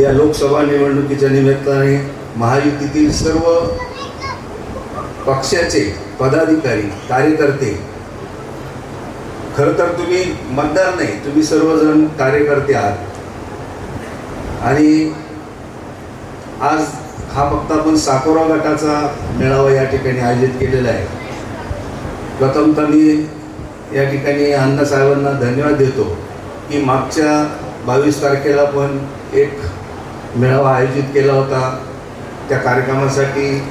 या लोकसभा निवडणुकीच्या निमित्ताने महायुतीतील सर्व पक्षाचे पदाधिकारी कार्यकर्ते खरं तर तुम्ही मतदार नाही तुम्ही सर्वजण कार्यकर्ते आहात. आणि आज हा फक्त आपण साकोरा गटाचा मेळावा या ठिकाणी आयोजित केलेला आहे. प्रथमतः मी या ठिकाणी अण्णासाहेबांना धन्यवाद देतो की मागच्या बावीस तारखेला पण एक मेळावा आयोजित केला होता. त्या कार्यक्रमासाठी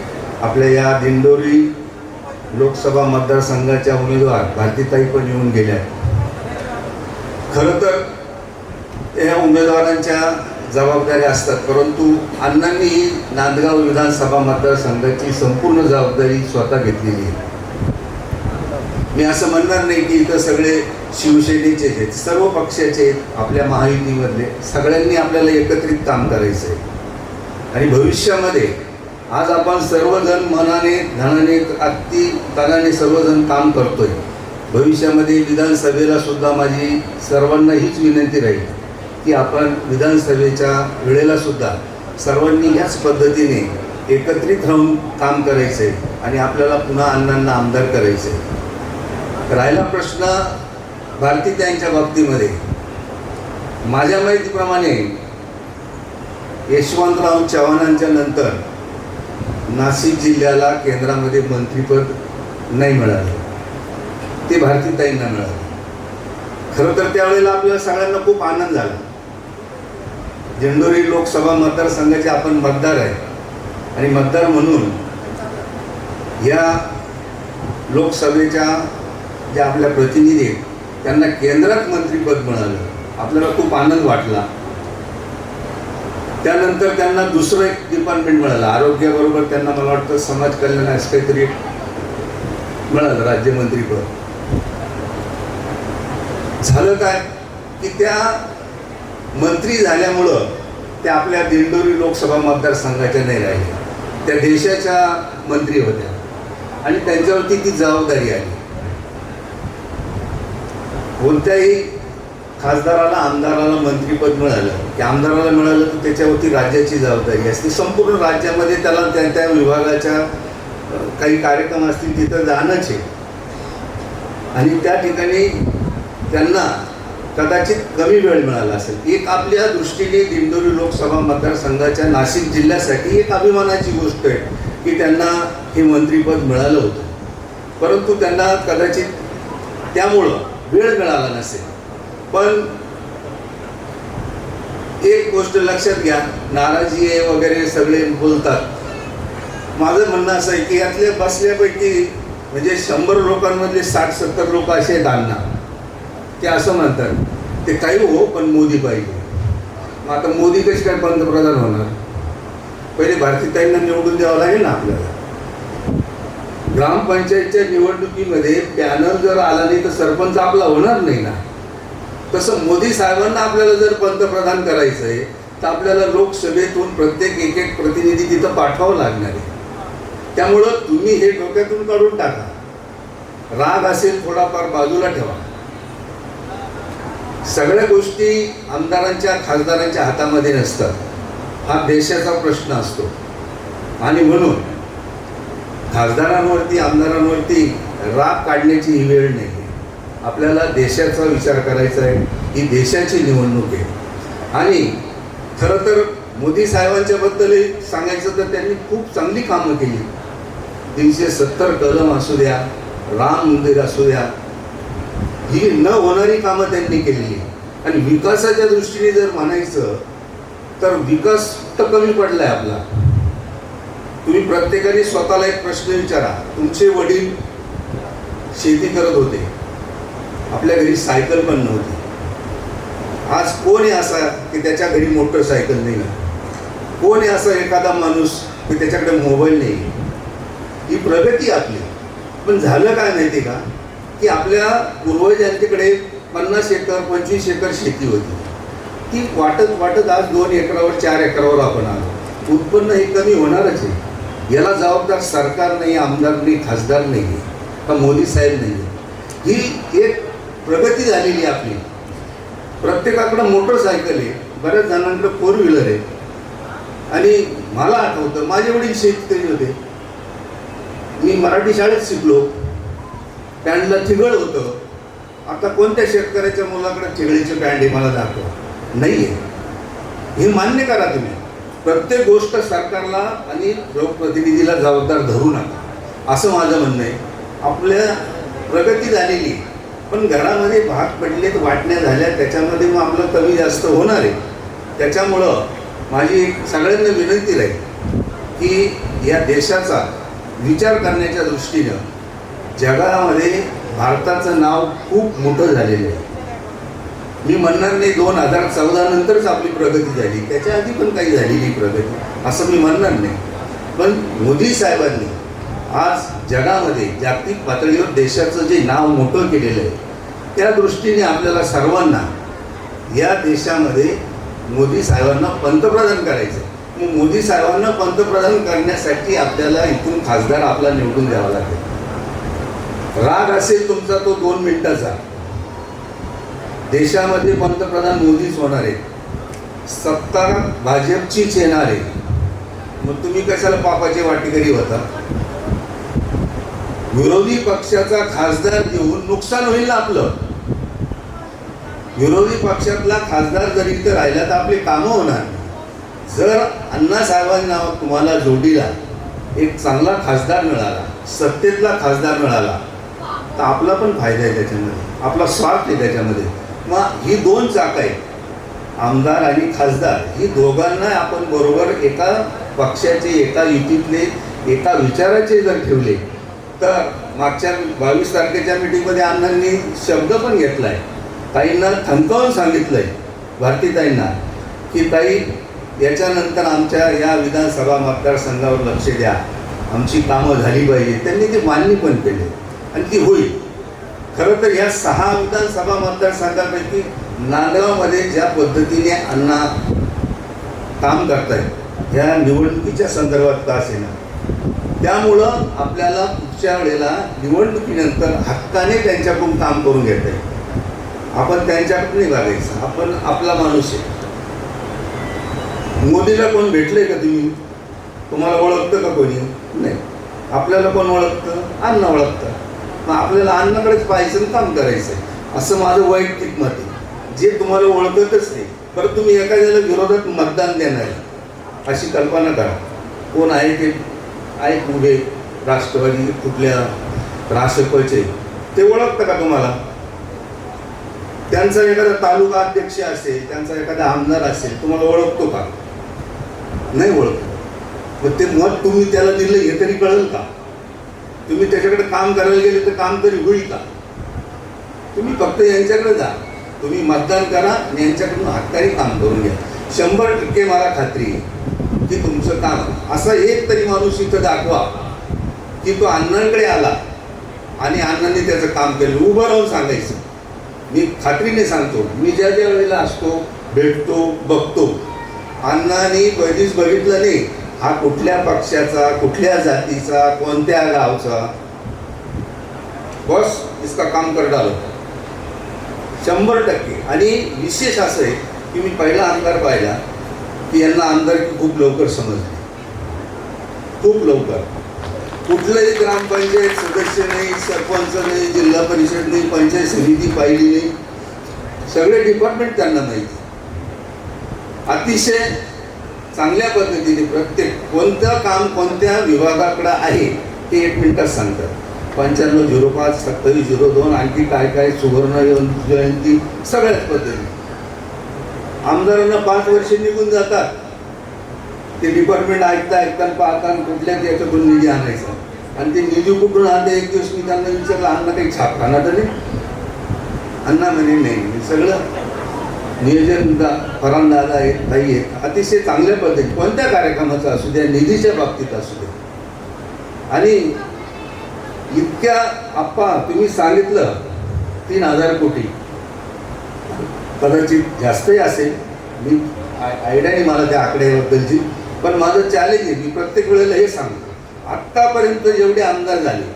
आपल्या या दिंडोरी लोकसभा मतदारसंघाच्या उमेदवार भारतीताई पण येऊन गेल्या. खरं तर या उमेदवारांच्या जबाबदाऱ्या असतात परंतु अण्णांनी नांदगाव विधानसभा मतदारसंघाची संपूर्ण जबाबदारी स्वतः घेतलेली आहे. मी असं म्हणणार नाही की इथं सगळे शिवसेनेचे आहेत. सर्व पक्षाचे आहेत आपल्या महायुतीमधले. सगळ्यांनी आपल्याला एकत्रित काम करायचं आहे आणि भविष्यामध्ये आज आपण सर्वजण मनाने धनाने अगदी तनाने सर्वजण काम करतोय. भविष्यामध्ये विधानसभेला सुद्धा माझी सर्वांना हीच विनंती राहील की आपण विधानसभेच्या वेळेला सुद्धा सर्वांनी ह्याच पद्धतीने एकत्रित राहून काम करायचं आहे आणि आपल्याला पुन्हा अण्णांना आमदार करायचं आहे राहिला प्रश्न भारतीताईंच्या बाबतीमध्ये. माझ्या माहितीप्रमाणे यशवंतराव चव्हाणांच्या नंतर नाशिक जिल्ह्याला केंद्रामध्ये मंत्रीपद नाही मिळालं. ते भारतीताईंना मिळालं. खरं तर त्यावेळेला आपल्या सगळ्यांना खूप आनंद झाला. दिंडोरी लोकसभा मतदारसंघाचे आपण मतदार आहे. आणि मतदार म्हणून या लोकसभेच्या ज्या आपल्या प्रतिनिधी आहेत त्यांना केंद्रात मंत्रीपद मिळालं. आपल्याला खूप आनंद वाटला. त्यानंतर त्यांना दुसरं एक डिपार्टमेंट मिळालं. आरोग्याबरोबर त्यांना मला वाटतं समाज कल्याण असं काहीतरी मिळालं राज्यमंत्रीपद झालं काय? की त्या मंत्री झाल्यामुळं त्या आपल्या दिंडोरी लोकसभा मतदारसंघाच्या नाही राहिल्या. त्या देशाच्या मंत्री होत्या. आणि त्यांच्यावरती ती जबाबदारी आली. कोणत्याही खासदाराला आमदाराला मंत्रीपद मिळालं की आमदाराला मिळालं तर त्याच्यावरती राज्याची जबाबदारी असते. संपूर्ण राज्यामध्ये त्याला त्या त्या विभागाच्या काही कार्यक्रम असतील तिथं जाणंच आहे. आणि त्या ठिकाणी त्यांना कदाचित कमी वेळ मिळाला असेल. एक आपल्या दृष्टीने दिंडोरी लोकसभा मतदारसंघाच्या नाशिक जिल्ह्यासाठी एक अभिमानाची गोष्ट आहे की त्यांना हे मंत्रीपद मिळालं होतं. परंतु त्यांना कदाचित त्यामुळं वेळ मिळाला नसेल. पण एक गोष्ट लक्षात घ्या. नाराजी आहे वगैरे सगळे बोलतात. माझं म्हणणं असं आहे की यातल्या बसल्यापैकी म्हणजे शंभर लोकांमधले साठ सत्तर लोक असे आहेत अण्णा. ते असं म्हणतात. ते काही हो पण मोदी पाहिजे. मग आता मोदी कसे काय पंतप्रधान होणार? पहिले भारतीताईंना निवडून द्यावं लागेल ना आपल्याला? ग्रामपंचायतच्या निवडणुकीमध्ये पॅनल जर आला नाही तर सरपंच आपला होणार नाही ना. तसं मोदी साहेबांना आपल्याला जर पंतप्रधान करायचं आहे तर आपल्याला लोकसभेतून प्रत्येक एक एक प्रतिनिधी तिथं पाठवावं लागणार आहे. त्यामुळं तुम्ही हे डोक्यातून काढून टाका. राग असेल थोडाफार बाजूला ठेवा. सगळ्या गोष्टी आमदारांच्या खासदारांच्या हातामध्ये नसतात. हा देशाचा प्रश्न असतो. आणि म्हणून खासदारांवरती आमदारांवरती राग काढण्याची ही वेळ नाही. आपल्याला देशाचा विचार करायचा आहे ही देशाची निवडणूक आहे. आणि खरं तर मोदी साहेबांच्याबद्दलही सांगायचं तर त्यांनी खूप चांगली कामं केली. तीनशे सत्तर कलम असू द्या राम मंदिर असू द्या ही न होणारी कामं त्यांनी केलेली. आणि विकासाच्या दृष्टीने जर म्हणायचं तर विकास तर कमी पडला आहे आपला. तुम्ही प्रत्येकाने स्वतःला एक प्रश्न विचारा. तुमचे वडील शेती करत होते. आपल्या घरी सायकल पण नव्हती. आज कोण आहे असा की त्याच्या घरी मोटरसायकल नाही कोण आहे असा एखादा माणूस की त्याच्याकडे मोबाईल नाही? ही प्रगती आपली. पण झालं काय माहिती का? की आपल्या पूर्वजांच्याकडे पन्नास एकर पंचवीस एकर शेती होती. ती वाटत वाटत आज दोन एकरावर चार एकरावर आपण आलो. उत्पन्न हे कमी होणारच आहे. याला जबाबदार सरकार नाही आमदार नाही खासदार नाही का मोदी साहेब नाही. ही एक प्रगती झालेली आहे आपली. प्रत्येकाकडं मोटरसायकल आहे बऱ्याच जणांकडं फोर व्हीलर आहे. आणि मला आठवतं माझे वडील शेतकरी होते. मी मराठी शाळेत शिकलो. पॅन्टला चिघळ होतं. आता कोणत्या शेतकऱ्याच्या मुलाकडे थिगळीचे पॅन्ट आहे मला दाखवा. नाही आहे हे मान्य करा तुम्ही. प्रत्येक गोष्ट सरकारला आणि लोकप्रतिनिधीला जबाबदार धरू नका. असं माझं म्हणणं आहे. आपल्या प्रगती झालेली पण घरामध्ये भाग पडलेत वाटण्या झाल्या त्याच्यामध्ये मग आपलं कमी जास्त होणार आहे. त्याच्यामुळं माझी एक सगळ्यांना विनंती राहील की या देशाचा विचार करण्याच्या दृष्टीनं जगामध्ये भारताचं नाव खूप मोठं झालेलं आहे. मी म्हणणार नाही दोन हजार चौदा नंतरच आपली प्रगती झाली. त्याच्या आधी पण काही झालेली प्रगती. असं मी म्हणणार नाही. पण मोदी साहेबांनी आज जगामध्ये जागतिक पातळीवर देशाचं जे नाव मोठं केलेलं आहे त्या दृष्टीने आपल्याला सर्वांना या देशामध्ये मोदी साहेबांना पंतप्रधान करायचं मग मोदी साहेबांना पंतप्रधान करण्यासाठी आपल्याला इथून खासदार आपला निवडून द्यावा लागेल. राग असेल तुमचा तो दोन मिनिटाचा. देशामध्ये पंतप्रधान मोदीच होणार आहेत. सत्ता भाजपचीच येणार आहे. मग तुम्ही कशाला पापाचे वाटेकरी होता? विरोधी पक्षाचा खासदार घेऊन नुकसान होईल ना आपलं? विरोधी पक्षातला खासदार जरी इथं राहिला तर आपली कामं होणार. जर जर अण्णासाहेबांना तुम्हाला जोडीला एक चांगला खासदार मिळाला सत्तेतला खासदार मिळाला तर आपला पण फायदा आहे त्याच्यामध्ये. आपला स्वार्थ आहे त्याच्यामध्ये. मग ही दोन चाक आहेत आमदार आणि खासदार ही दोघांना आपण बरोबर एका पक्षाचे एका युतीतले एका विचाराचे जर ठेवले तर मागच्या बावीस तारखेच्या मिटिंगमध्ये अण्णांनी शब्द पण घेतला आहे ताईंना थंकावून आहे भारतीताईंना की ताई याच्यानंतर आमच्या या विधानसभा मतदारसंघावर लक्ष द्या. आमची कामं झाली पाहिजे. त्यांनी ते मान्य पण केले. आणि ती होईल. खरं तर या सहा विधानसभा मतदारसंघापैकी नांदगावमध्ये ज्या पद्धतीने अण्णा काम करतायत या निवडणुकीच्या संदर्भात का असेना त्यामुळं आपल्याला पुढच्या वेळेला निवडणुकीनंतर हक्काने त्यांच्याकडून काम करून घेता येईल. आपण त्यांच्याकडून नाही बघायचं आपण आपला माणूस आहे. मोदीला कोण भेटले का तुम्ही? तुम्हाला ओळखतं का कोणी? नाही. आपल्याला कोण ओळखतं? अन्न ओळखतं मग आपल्याला अन्नाकडेच पाहायचं आणि काम करायचं आहे असं माझं वैयक्तिक मत आहे. जे तुम्हाला ओळखतच नाही परत तुम्ही एखाद्याला विरोधात मतदान देणार आहे अशी कल्पना करा. कोण आहे ते आहेत उभे राष्ट्रवादी कुठल्या राष्ट्रपचे ते ओळखतं का तुम्हाला? त्यांचा एखादा तालुका अध्यक्ष असेल त्यांचा एखादा आमदार असेल तुम्हाला ओळखतो का? नाही ओळखत. मग ते मत तुम्ही त्याला दिलं हे तरी कळेल का? तुम्ही त्याच्याकडे काम करायला गेले तर काम तरी होईल का? तुम्ही फक्त यांच्याकडे जा. तुम्ही मतदान करा आणि यांच्याकडून हक्काने काम करून घ्या. शंभर टक्के मला खात्री आहे की तुमचं काम असा एक तरी माणूस इथं दाखवा की तो अण्णांकडे आला आणि अण्णांनी त्याचं काम केलं. उभं राहून सांगायचं. मी खात्रीने सांगतो. मी ज्या ज्या वेळेला असतो भेटतो बघतो. अण्णांनी कधीच बघितलं नाही. हा कुठल्या पक्षाचा कुठल्या जातीचा कोणत्या गावचा? बस इसका काम कर डालो शंभर टक्के. आणि विशेष असं आहे की मी पहिला आमदार पाहिला की यांना आमदार खूप लवकर समजले. खूप लवकर. कुठलंही ग्रामपंचायत सदस्य नाही सरपंच नाही जिल्हा परिषद नाही पंचायत समिती पाहिली नाही. सगळे डिपार्टमेंट त्यांना माहिती. अतिशय चांगल्या पद्धतीने प्रत्येक कोणतं काम कोणत्या विभागाकडं आहे ते एक मिनटात सांगतात. पंच्याण्णव झिरो पाच सत्तावीस झिरो दोन आणखी काय काय सुवर्ण जयंती सगळ्याच पद्धती आमदारांना पाच वर्ष निघून जातात. ते डिपार्टमेंट ऐकता ऐकता पाहता कुठल्या त्याच्याकडून निधी आणायचा. आणि ते निधी कुठून आणते एक दिवस मी त्यांना विचारलं अण्णा काही छापखाना तर नाही? अण्णा म्हणे नाही सगळं नियोजन दा आहेत ताई आहेत अतिशय चांगल्या पद्धती कोणत्या कार्यक्रमाचा असू द्या निधीच्या बाबतीत असू द्या. आणि इतक्या आप्पा तुम्ही सांगितलं तीन हजार कोटी. कदाचित जास्तही असेल. मी आय- मला त्या आकड्याबद्दलची पण माझं चॅलेंज आहे मी प्रत्येक वेळेला हे सांगतो. आत्तापर्यंत जेवढे आमदार झाले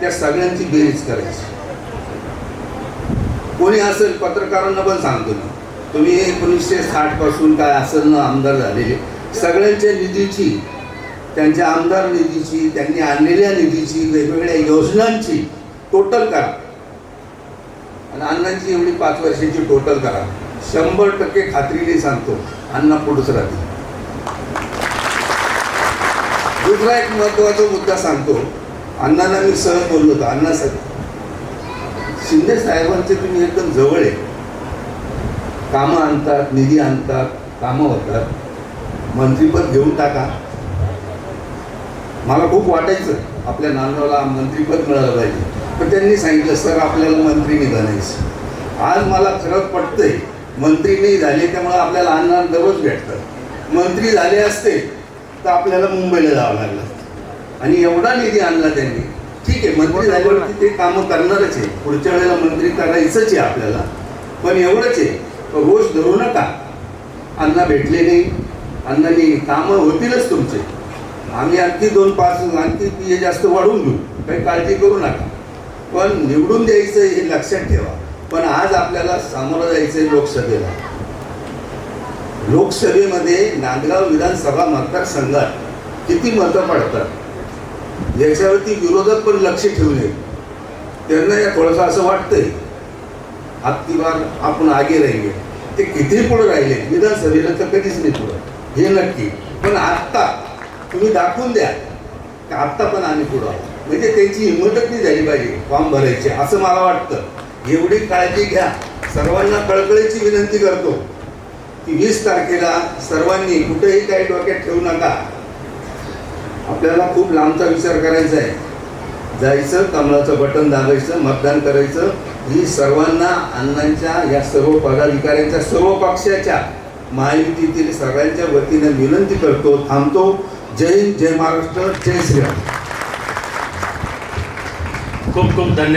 त्या सगळ्यांची बेरीज करायची. कोणी असेल पत्रकारांना पण सांगतो मी. तुम्ही एकोणीसशे साठपासून काय असं आमदार झालेले सगळ्यांच्या निधीची त्यांच्या आमदार निधीची त्यांनी आणलेल्या निधीची वेगवेगळ्या योजनांची टोटल करा. आणि अण्णांची एवढी पाच वर्षाची टोटल करा. शंभर टक्के खात्रीने सांगतो अण्णा पुढंच राहतील. दुसरा एक महत्त्वाचा मुद्दा सांगतो अण्णांना मी सहज बोललो होतो अण्णा सर शिंदे साहेबांचे तुम्ही एकदम जवळ आहे. कामं आणतात निधी आणतात कामं होतात. मंत्रीपद घेऊन टाका. मला खूप वाटायचं आपल्या नांदगावला मंत्रीपद मिळालं पाहिजे. पण त्यांनी सांगितलं सर आपल्याला मंत्री नाही बनायचं. आज मला खरं पटतंय मंत्री नाही झाले त्यामुळे आपल्याला अन्न दररोज भेटतं मंत्री झाले असते तर आपल्याला मुंबईला जावं लागलं. आणि एवढा निधी आणला त्यांनी. ठीक आहे मंत्री झाल्यावरती ते कामं करणारच आहे. पुढच्या वेळेला मंत्री करायचंच आहे आपल्याला. पण एवढंच आहे. रोज धरू नका. अण्णा भेटले नाही. अण्णांनी कामं होतीलच तुमचे. आम्ही आणखी दोन पाच आणखी हे जास्त वाढवून घेऊ. काही काळजी करू नका. पण निवडून द्यायचं हे लक्षात ठेवा. पण आज आपल्याला सामोरं जायचं आहे लोकसभेला. लोकसभेमध्ये नांदगाव विधानसभा मतदारसंघात किती मतं पडतात? याच्यावरती विरोधक पण लक्ष ठेवले त्यांना या थोडंसं असं वाटतंय. आपकी बार आपण आगे राहिले ते किती पुढे राहिले? विधानसभेला तर कधीच नाही पुढं. हे नक्की. पण आत्ता तुम्ही दाखवून द्या. का आत्ता पण आम्ही पुढं आहोत. म्हणजे त्यांची हिंमतच नाही झाली पाहिजे फॉर्म भरायचे असं मला वाटतं. एवढी काळजी घ्या. सर्वांना कळकळीची विनंती करतो की वीस तारखेला सर्वांनी कुठेही काही डोक्यात ठेवू नका. आपल्याला खूप लांबचा विचार करायचा आहे. जायचं कमळाचं बटन दाबायचं मतदान करायचं. ही सर्वांना अण्णांच्या या सर्व पदाधिकाऱ्यांच्या सर्व पक्षाच्या महायुतीतील सगळ्यांच्या वतीने विनंती करतो थांबतो. जय हिंद जय महाराष्ट्र जय श्रीराम. खूप खूप धन्यवाद.